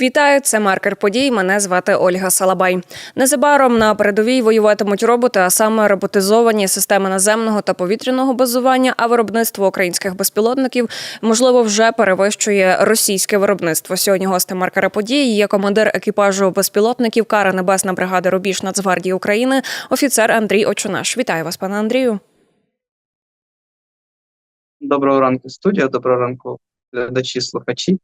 Вітаю, це маркер подій. Мене звати Ольга Салабай. Незабаром на передовій воюватимуть роботи, а саме роботизовані системи наземного та повітряного базування. А виробництво українських безпілотників можливо вже перевищує російське виробництво. Сьогодні гостем маркера подій є командир екіпажу безпілотників Кара Небесна бригада Рубіж Нацгвардії України, офіцер Андрій Очунаш. Вітаю вас, пане Андрію. Доброго ранку, студія. Доброго ранку, глядачі, слухачі.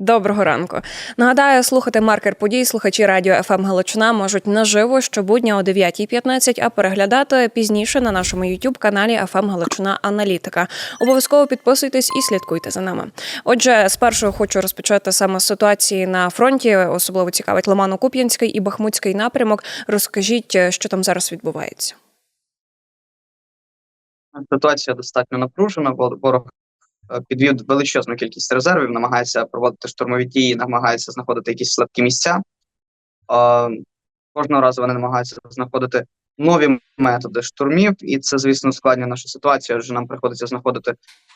Доброго ранку. Нагадаю, слухати маркер подій слухачі радіо ФМ Галичина можуть наживо щобудня о 9.15, а переглядати пізніше на нашому youtube каналі ФМ Галичина Аналітика. Обов'язково підписуйтесь і слідкуйте за нами. Отже, спершу хочу розпочати саме ситуації на фронті. Особливо цікавить Лимано-Куп'янський і Бахмутський напрямок. Розкажіть, що там зараз відбувається. Ситуація достатньо напружена. бо Ворог підвів величезну кількість резервів, намагається проводити штурмові дії, намагається знаходити якісь слабкі місця. Е, Кожного разу вони намагаються знаходити нові методи штурмів, і це, звісно, ускладнює нашу ситуацію, адже нам приходиться знаходити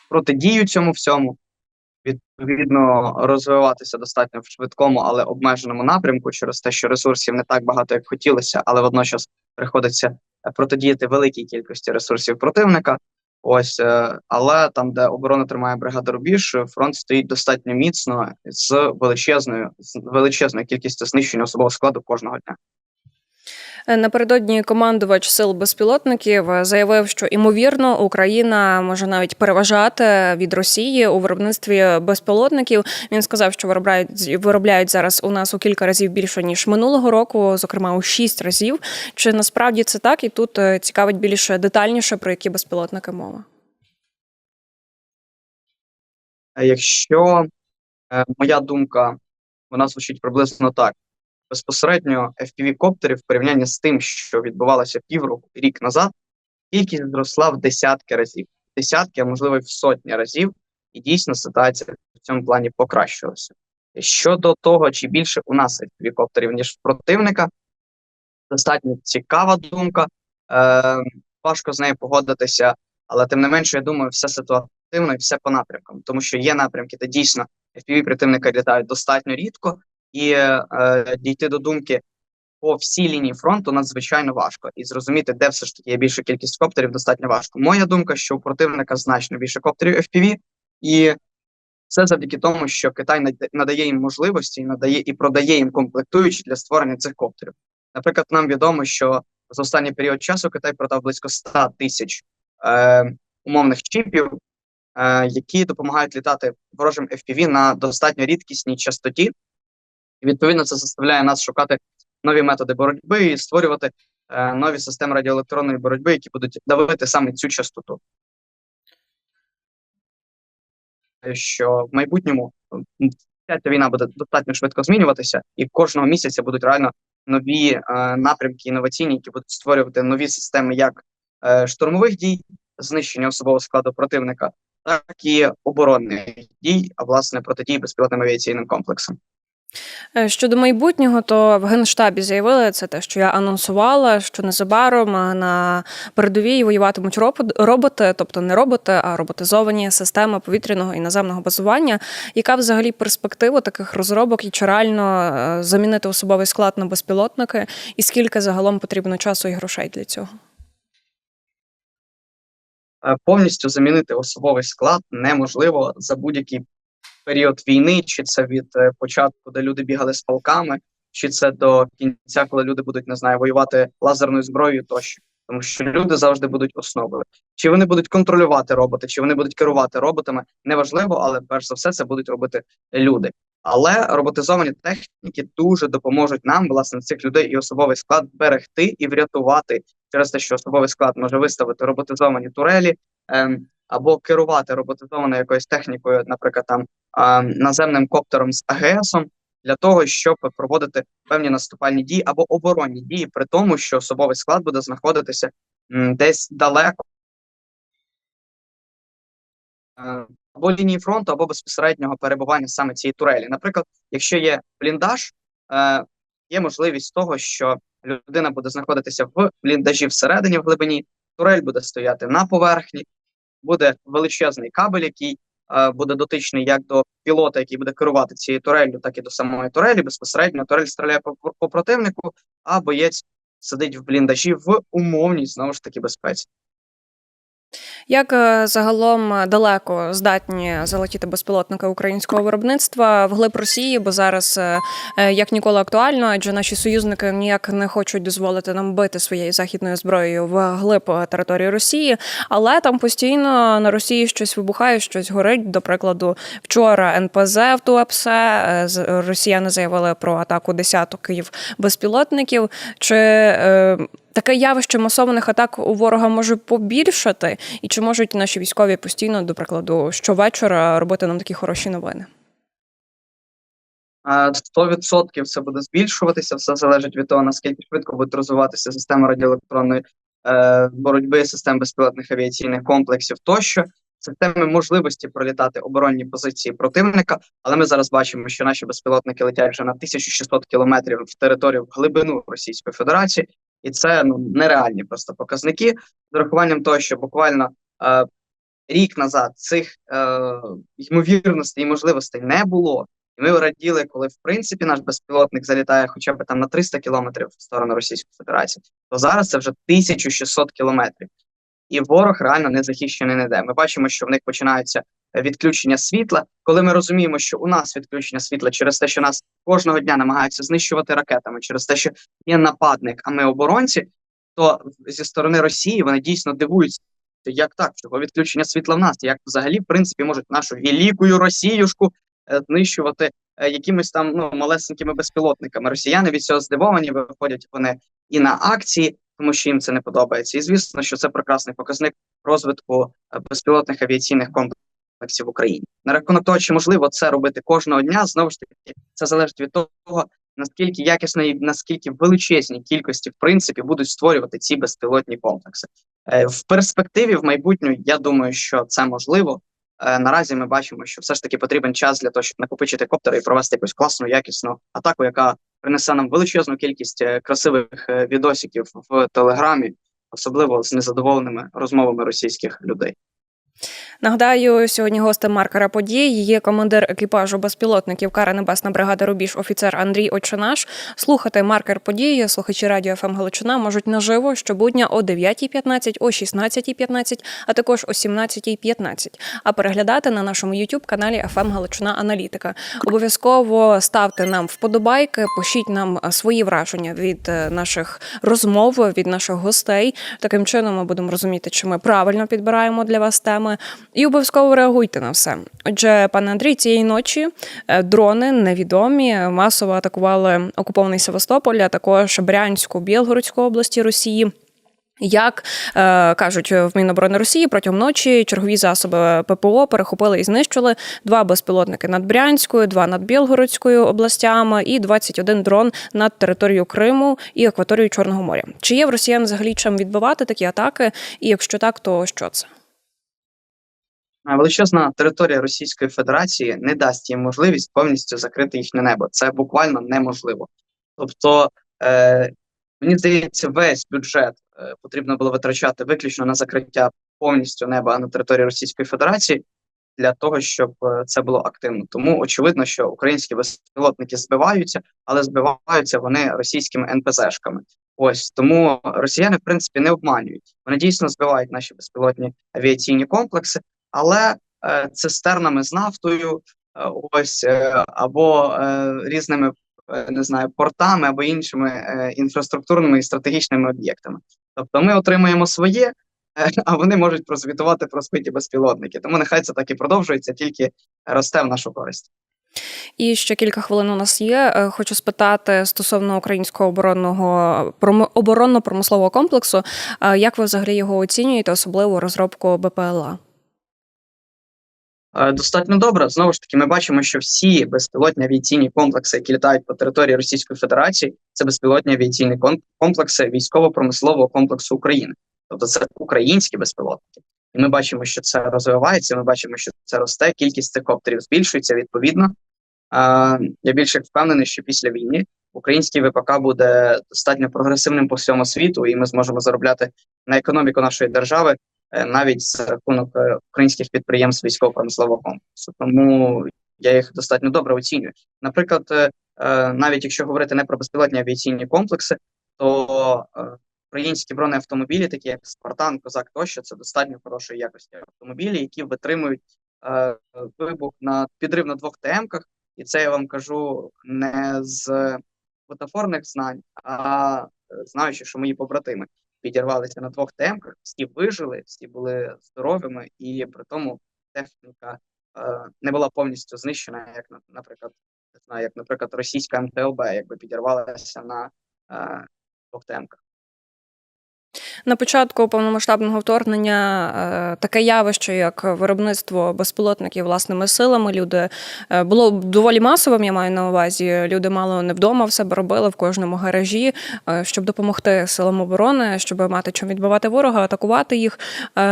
протидію цьому всьому. Відповідно, розвиватися достатньо в швидкому, але обмеженому напрямку через те, що ресурсів не так багато, як хотілося, але водночас приходиться е, протидіяти великій кількості ресурсів противника. Ось, е, але там, де оборона тримає бригада Рубіж, фронт стоїть достатньо міцно з величезною з величезною кількістю знищення особового складу кожного дня. Е, Напередодні командувач сил безпілотників е, заявив, що імовірно Україна може навіть переважати від Росії у виробництві безпілотників. Він сказав, що виробляють виробляють зараз у нас у кілька разів більше ніж минулого року, зокрема у шість разів. Чи насправді це так? І тут е, цікавить більше детальніше про які безпілотники мова. Якщо моя думка вона звучить приблизно так: безпосередньо fpv коптерів в порівнянні з тим, що відбувалося півроку рік назад, кількість зросла в десятки разів, десятки, а можливо, й в сотні разів, і дійсно ситуація в цьому плані покращилася. Щодо того, чи більше у нас fpv коптерів ніж в противника, достатньо цікава думка. Е, важко з нею погодитися, але тим не менше, я думаю, все ситуативно і все по напрямкам, тому що є напрямки, де дійсно fpv противника літають достатньо рідко, і е, дійти до думки по всій лінії фронту надзвичайно важко, і зрозуміти, де все ж таки є більша кількість коптерів, достатньо важко. Моя думка, що у противника значно більше коптерів FPV, і це завдяки тому, що Китай надає їм можливості, і надає і продає їм комплектуючі для створення цих коптерів. Наприклад, нам відомо, що за останній період часу Китай продав близько 100 тисяч е, умовних чіпів, е, які допомагають літати ворожим FPV на достатньо рідкісній частоті. І відповідно це заставляє нас шукати нові методи боротьби і створювати е, нові системи радіоелектронної боротьби, які будуть давити саме цю частоту. Е, Що в майбутньому ця війна буде достатньо швидко змінюватися, і кожного місяця будуть реально нові е, напрямки інноваційні, які будуть створювати нові системи як е, штурмових дій, знищення особового складу противника, так і оборонних дій, а власне протидії безпілотним авіаційним комплексам. Е, Щодо майбутнього, то в генштабі заявили це те, що я анонсувала, що незабаром на передовій воюватимуть роботи, тобто не роботи, а роботизовані системи повітряного і наземного базування. Яка взагалі перспектива таких розробок і чи реально е, замінити особовий склад на безпілотники? І скільки загалом потрібно часу і грошей для цього? Е, повністю замінити особовий склад неможливо за будь-який період війни, чи це від е, початку, де люди бігали з полками, чи це до кінця, коли люди будуть не знаю, воювати лазерною зброєю тощо. Тому що люди завжди будуть основою. Чи вони будуть контролювати роботи, чи вони будуть керувати роботами, неважливо, але перш за все це будуть робити люди. Але роботизовані техніки дуже допоможуть нам, власне, цих людей і особовий склад берегти і врятувати через те, що особовий склад може виставити роботизовані турелі ем, або керувати роботизованою якоюсь технікою, наприклад, там ем, наземним коптером з АГСом, для того, щоб проводити певні наступальні дії або оборонні дії, при тому, що особовий склад буде знаходитися десь далеко. Або лінії фронту, або безпосереднього перебування саме цієї турелі. Наприклад, якщо є бліндаж, е, є можливість того, що людина буде знаходитися в бліндажі всередині в глибині, турель буде стояти на поверхні, буде величезний кабель, який е, буде дотичний як до пілота, який буде керувати цією турелью, так і до самої турелі. Безпосередньо турель стріляє по, по противнику, а боєць сидить в бліндажі в умовній знову ж таки безпеці. Як е, загалом е, далеко здатні залетіти безпілотники українського виробництва вглиб Росії, бо зараз е, як ніколи актуально, адже наші союзники ніяк не хочуть дозволити нам бити своєю західною зброєю в глиб території Росії, але там постійно на Росії щось вибухає, щось горить. До прикладу, вчора НПЗ в Туапсе росіяни заявили про атаку десятків безпілотників. Чи таке явище масованих атак у ворога може побільшати, і чи можуть наші військові постійно, до прикладу, щовечора робити нам такі хороші новини? Е, 100% це буде збільшуватися, все залежить від того, наскільки швидко буде розвиватися система радіоелектронної е, боротьби, систем безпілотних авіаційних комплексів тощо, системи можливості пролітати оборонні позиції противника. Але ми зараз бачимо, що наші безпілотники летять вже на 1600 кілометрів в територію в глибину Російської Федерації, і це ну нереальні просто показники з урахуванням того, що буквально е, рік назад цих е, ймовірностей і можливостей не було. І ми раділи, коли в принципі наш безпілотник залітає хоча б там на 300 кілометрів в сторону Російської Федерації, то зараз це вже 1600 кілометрів. І ворог реально не захищений ніде. Ми бачимо, що в них починаються відключення світла. Коли ми розуміємо, що у нас відключення світла через те, що нас кожного дня намагаються знищувати ракетами, через те, що є нападник, а ми оборонці, то зі сторони Росії вони дійсно дивуються, як так, чого відключення світла в нас, як взагалі в принципі можуть нашу великую Росіюшку е, знищувати е, якимись там ну малесенькими безпілотниками. Росіяни від цього здивовані, виходять вони і на акції, тому що їм це не подобається. І звісно, що це прекрасний показник розвитку е, безпілотних авіаційних комплексів в Україні. На рахунок того, чи можливо це робити кожного дня, знову ж таки, це залежить від того. Наскільки якісно і наскільки в величезній кількості в принципі будуть створювати ці безпілотні комплекси Е, в перспективі, в майбутню, я думаю, що це можливо. Е, Наразі ми бачимо, що все ж таки потрібен час для того, щоб накопичити коптери і провести якусь класну, якісну атаку, яка принесе нам величезну кількість е, красивих відосиків в телеграмі, особливо з незадоволеними розмовами російських людей. Нагадаю, сьогодні гостем маркера подій є командир екіпажу безпілотників Кара Небесна бригада Рубіж, офіцер Андрій Очинаш. Слухати маркер події, слухачі радіо ФМ Галичина можуть наживо щобудня о 9.15, о 16.15, а також о 17.15. А переглядати на нашому youtube каналі ФМ Галичина Аналітика. Обов'язково ставте нам вподобайки, пишіть нам е, свої враження від е, наших розмов, від наших гостей. Таким чином ми будемо розуміти, чи ми правильно підбираємо для вас теми. І обов'язково реагуйте на все. Отже, пане Андрій, цієї ночі е, дрони невідомі масово атакували окупований Севастополь, а також Брянську, Білгородську області Росії. Як е, кажуть в Міноборони Росії, протягом ночі чергові засоби ППО перехопили і знищили два безпілотники над Брянською, два над Білгородською областями і 21 дрон над територією Криму і акваторією Чорного моря. Чи є в росіян взагалі чим відбивати такі атаки? І якщо так, то що це? Е, Величезна територія Російської Федерації не дасть їм можливість повністю закрити їхнє небо. Це буквально неможливо. Тобто, е, мені здається, весь бюджет е, потрібно було витрачати виключно на закриття повністю неба на території Російської Федерації для того, щоб е, це було активно. Тому очевидно, що українські безпілотники збиваються, але збиваються вони російськими НПЗшками. Ось тому росіяни, в принципі, не обманюють. Вони дійсно збивають наші безпілотні авіаційні комплекси, але е, цистернами з нафтою, е, ось е, або різними не знаю, портами або іншими інфраструктурними і стратегічними об'єктами. Тобто ми отримуємо своє, а вони можуть прозвітувати про збиті безпілотники. Тому нехай це так і продовжується, тільки росте в нашу користь. І ще кілька хвилин у нас є. Хочу спитати стосовно українського оборонного оборонно-промислового комплексу. Як ви взагалі його оцінюєте, особливо розробку БПЛА? Е, Достатньо добре. Знову ж таки, ми бачимо, що всі безпілотні авіаційні комплекси, які літають по території Російської Федерації, це безпілотні авіаційні комплекси військово-промислового комплексу України. Тобто це українські безпілотники. І ми бачимо, що це розвивається. Ми бачимо, що це росте. Кількість цих коптерів збільшується відповідно. Е, Я більше впевнений, що після війни український ВПК буде достатньо прогресивним по всьому світу, і ми зможемо заробляти на економіку нашої держави навіть за рахунок е, українських підприємств військово-промислового комплексу. Тому я їх достатньо добре оцінюю. Наприклад, е, е, навіть якщо говорити не про безпілотні авіаційні комплекси, то е, українські бронеавтомобілі, такі як Спартан, Козак тощо, це достатньо хорошої якості автомобілі, які витримують е, вибух на підрив на двох ТМ-ках. І це я вам кажу не з бутафорних знань, а е, знаючи, що мої побратими підірвалися на двох ТМ-ках, всі вижили, всі були здоровими, і при тому техніка е, не була повністю знищена, як на- наприклад, не знаю, як, наприклад, російська МТЛБ, якби підірвалася на е, двох ТМ-ках. На початку повномасштабного вторгнення е, таке явище, як виробництво безпілотників власними силами, люди е, було доволі масовим. Я маю на увазі. Люди мало не вдома в себе робили в кожному гаражі, е, щоб допомогти силам оборони, щоб мати чим відбивати ворога, атакувати їх.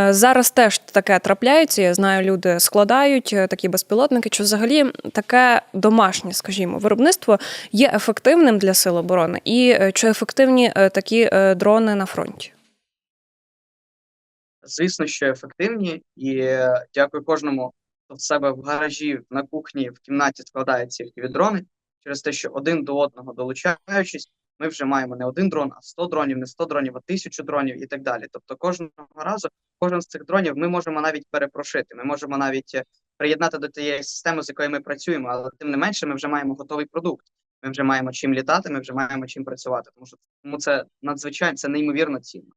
Зараз теж таке трапляється. Я знаю, люди складають такі безпілотники. Чи взагалі таке домашнє, скажімо, виробництво є ефективним для сил оборони, і чи ефективні такі дрони на фронті? Звісно, що ефективні, і е, дякую кожному, хто в себе в гаражі, на кухні, в кімнаті складає ці дрони через те, що один до одного долучаючись, ми вже маємо не один дрон, а 100 дронів, не 100 дронів, а тисячу дронів і так далі. Тобто кожного разу, кожен з цих дронів ми можемо навіть перепрошити, ми можемо навіть е, приєднати до тієї системи, з якою ми працюємо, але тим не менше, ми вже маємо готовий продукт. Ми вже маємо чим літати, ми вже маємо чим працювати. Тому що тому це надзвичайно це неймовірно цінно.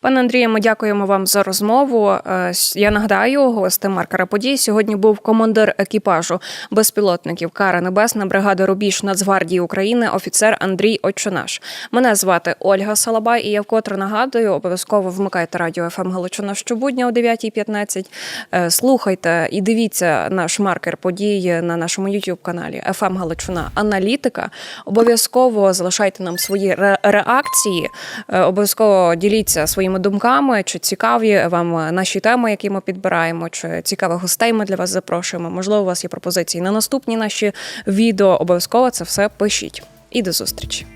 Пане Андрію, ми дякуємо вам за розмову. Е, Я нагадаю, гостем маркера подій сьогодні був командир екіпажу безпілотників Кара Небесна бригади Рубіж Нацгвардії України, офіцер Андрій Очунаш. Мене звати Ольга Салабай, і я вкотре нагадую, обов'язково вмикайте радіо ФМ Галичина щобудня о 9.15. Е, Слухайте і дивіться наш маркер подій на нашому youtube каналі ФМ Галичина Аналітика. Обов'язково залишайте нам свої ре- реакції. Е, Обов'язково діліться своїми думками, чи цікаві вам наші теми, які ми підбираємо, чи цікавих гостей ми для вас запрошуємо. Можливо, у вас є пропозиції на наступні наші відео. Обов'язково це все пишіть. І до зустрічі.